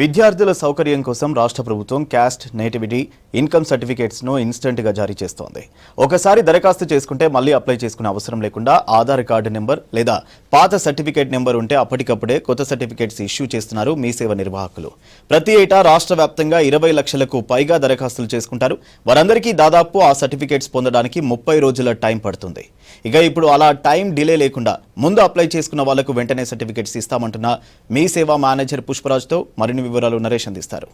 విద్యార్థుల సౌకర్యం కోసం రాష్ట్ర ప్రభుత్వం క్యాస్ట్ నేటివిటీ ఇన్కమ్ సర్టిఫికేట్స్ను ఇన్స్టెంట్గా జారీ చేస్తోంది. ఒకసారి దరఖాస్తు చేసుకుంటే మళ్ళీ అప్లై చేసుకునే అవసరం లేకుండా ఆధార్ కార్డు నెంబర్ లేదా పాత సర్టిఫికేట్ నెంబర్ ఉంటే అప్పటికప్పుడే కొత్త సర్టిఫికేట్స్ ఇష్యూ చేస్తున్నారు మీ సేవ నిర్వాహకులు. ప్రతి ఏటా రాష్ట్ర వ్యాప్తంగా ఇరవై లక్షలకు పైగా దరఖాస్తులు చేసుకుంటారు. వారందరికీ దాదాపు ఆ సర్టిఫికేట్స్ పొందడానికి ముప్పై రోజుల టైం పడుతుంది. ఇక ఇప్పుడు అలా టైం డిలే లేకుండా ముందు అప్లై చేసుకున్న వాళ్ళకు వెంటనే సర్టిఫికేట్స్ ఇస్తామంటున్న మీ సేవా మేనేజర్ పుష్పరాజ్తో మరిన్ని వివరాలు నరేష్ అందిస్తారు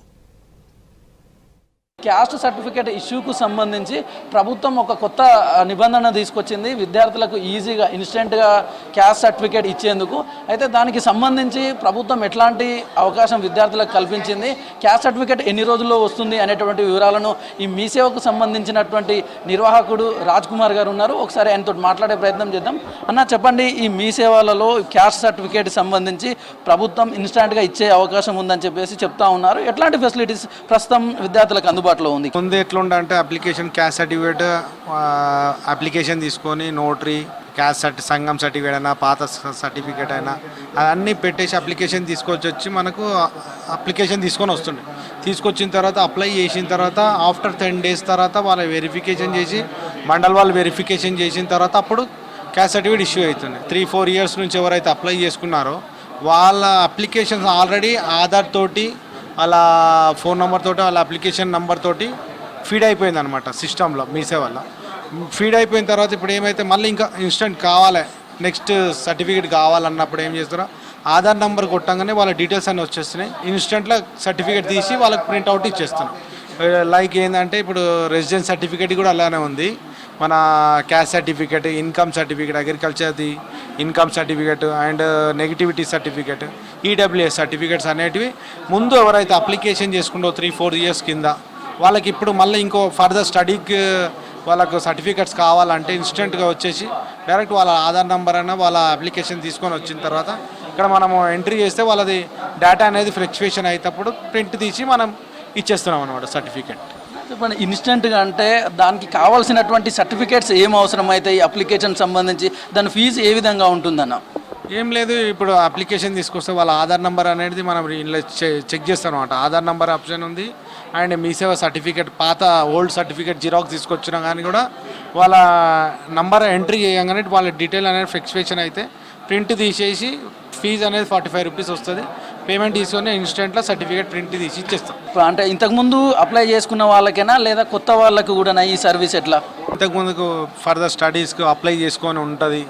క్యాస్ట్ సర్టిఫికేట్ ఇష్యూకు సంబంధించి ప్రభుత్వం ఒక కొత్త నిబంధన తీసుకొచ్చింది. విద్యార్థులకు ఈజీగా ఇన్స్టెంట్గా క్యాస్ట్ సర్టిఫికేట్ ఇచ్చేందుకు. అయితే దానికి సంబంధించి ప్రభుత్వం ఎట్లాంటి అవకాశం విద్యార్థులకు కల్పించింది? క్యాస్ట్ సర్టిఫికేట్ ఎన్ని రోజుల్లో వస్తుంది అనేటువంటి వివరాలను ఈ మీ సేవకు సంబంధించినటువంటి నిర్వాహకుడు రాజ్ కుమార్ గారు ఉన్నారు. ఒకసారి ఆయనతో మాట్లాడే ప్రయత్నం చేద్దాం. అన్న చెప్పండి ఈ మీ సేవలలో క్యాస్ట్ సర్టిఫికేట్ సంబంధించి ప్రభుత్వం ఇన్స్టాంట్గా ఇచ్చే అవకాశం ఉందని చెప్పేసి చెప్తా ఉన్నారు. ఎట్లాంటి ఫెసిలిటీస్ ప్రస్తుతం విద్యార్థులకు అందుబాటులో ఉంది. ముందు ఎట్లుండే అంటే అప్లికేషన్ క్యాస్ట్ సర్టిఫికేట్ అప్లికేషన్ తీసుకొని నోటరీ క్యాస్ట్ సర్టి సంఘం సర్టిఫికేట్ అయినా పాత సర్టిఫికేట్ అయినా అవన్నీ పెట్టేసి అప్లికేషన్ తీసుకొచ్చి వచ్చి మనకు అప్లికేషన్ తీసుకొని వస్తుండే. తీసుకొచ్చిన తర్వాత అప్లై చేసిన తర్వాత ఆఫ్టర్ టెన్ డేస్ తర్వాత వాళ్ళ వెరిఫికేషన్ చేసి మండల్ వాళ్ళు వెరిఫికేషన్ చేసిన తర్వాత అప్పుడు క్యాస్ట్ సర్టిఫికేట్ ఇష్యూ అవుతుంది. త్రీ ఫోర్ ఇయర్స్ నుంచి ఎవరైతే అప్లై చేసుకున్నారో వాళ్ళ అప్లికేషన్స్ ఆల్రెడీ ఆధార్ తోటి అలా ఫోన్ నెంబర్ తోటి వాళ్ళ అప్లికేషన్ నెంబర్ తోటి ఫీడ్ అయిపోయింది అనమాట సిస్టంలో మీ సేవల్లో. ఫీడ్ అయిపోయిన తర్వాత ఇప్పుడు ఏమైతే మళ్ళీ ఇంకా ఇన్స్టెంట్ కావాలి నెక్స్ట్ సర్టిఫికేట్ కావాలన్నప్పుడు ఏం చేస్తారో ఆధార్ నెంబర్ కొట్టంగానే వాళ్ళ డీటెయిల్స్ అన్నీ వచ్చేస్తున్నాయి. ఇన్స్టెంట్లో సర్టిఫికేట్ తీసి వాళ్ళకి ప్రింట్అవుట్ ఇచ్చేస్తున్నాం లైక్ eh, ఏంటంటే ఇప్పుడు రెసిడెన్స్ సర్టిఫికేట్ కూడా అలానే ఉంది. మన caste certificate income certificate అగ్రికల్చర్ది income certificate and uh, negativity certificate EWS certificates అనేటివి ముందు ఎవరైతే అప్లికేషన్ చేసుకుంటో త్రీ ఫోర్ ఇయర్స్ కింద వాళ్ళకి ఇప్పుడు మళ్ళీ ఇంకో ఫర్దర్ స్టడీకి uh, వాళ్ళకు సర్టిఫికేట్స్ కావాలంటే ఇన్స్టెంట్గా వచ్చేసి డైరెక్ట్ వాళ్ళ ఆధార్ నెంబర్ అయినా వాళ్ళ అప్లికేషన్ తీసుకొని వచ్చిన తర్వాత ఇక్కడ మనము ఎంట్రీ చేస్తే వాళ్ళది డేటా అనేది ఫ్లక్చువేషన్ అయ్యేటప్పుడు ప్రింట్ తీసి మనం ఇచ్చేస్తున్నాం అనమాట సర్టిఫికేట్ చెప్పండి ఇన్స్టెంట్గా అంటే దానికి కావాల్సినటువంటి సర్టిఫికేట్స్ ఏం అవసరం అవుతాయి అప్లికేషన్ సంబంధించి దాని ఫీజు ఏ విధంగా ఉంటుందన్న? ఏం లేదు ఇప్పుడు అప్లికేషన్ తీసుకొస్తే వాళ్ళ ఆధార్ నెంబర్ అనేది మనం ఇందులో చె- చెక్ చేస్తాం అనమాట ఆధార్ నెంబర్ ఆప్షన్ ఉంది అండ్ మీ సేవ సర్టిఫికేట్ పాత ఓల్డ్ సర్టిఫికేట్ జిరాక్స్ తీసుకొచ్చినా కానీ కూడా వాళ్ళ నంబర్ ఎంట్రీ చేయగానే వాళ్ళ డీటెయిల్ అనేది ఫ్లెక్చువేషన్ అయితే ప్రింట్ తీసేసి ఫీజు అనేది ఫార్టీ ఫైవ్ రూపీస్ వస్తుంది. పేమెంట్ తీసుకొని ఇన్స్టెంట్లో సర్టిఫికేట్ ప్రింట్ తీసి ఇచ్చేస్తాం. ఇప్పుడు అంటే ఇంతకుముందు అప్లై చేసుకున్న వాళ్ళకైనా లేదా కొత్త వాళ్ళకు కూడా ఈ సర్వీస్ ఎట్లా? ఇంతకుముందుకు ఫర్దర్ స్టడీస్కి అప్లై చేసుకొని ఉంటుంది.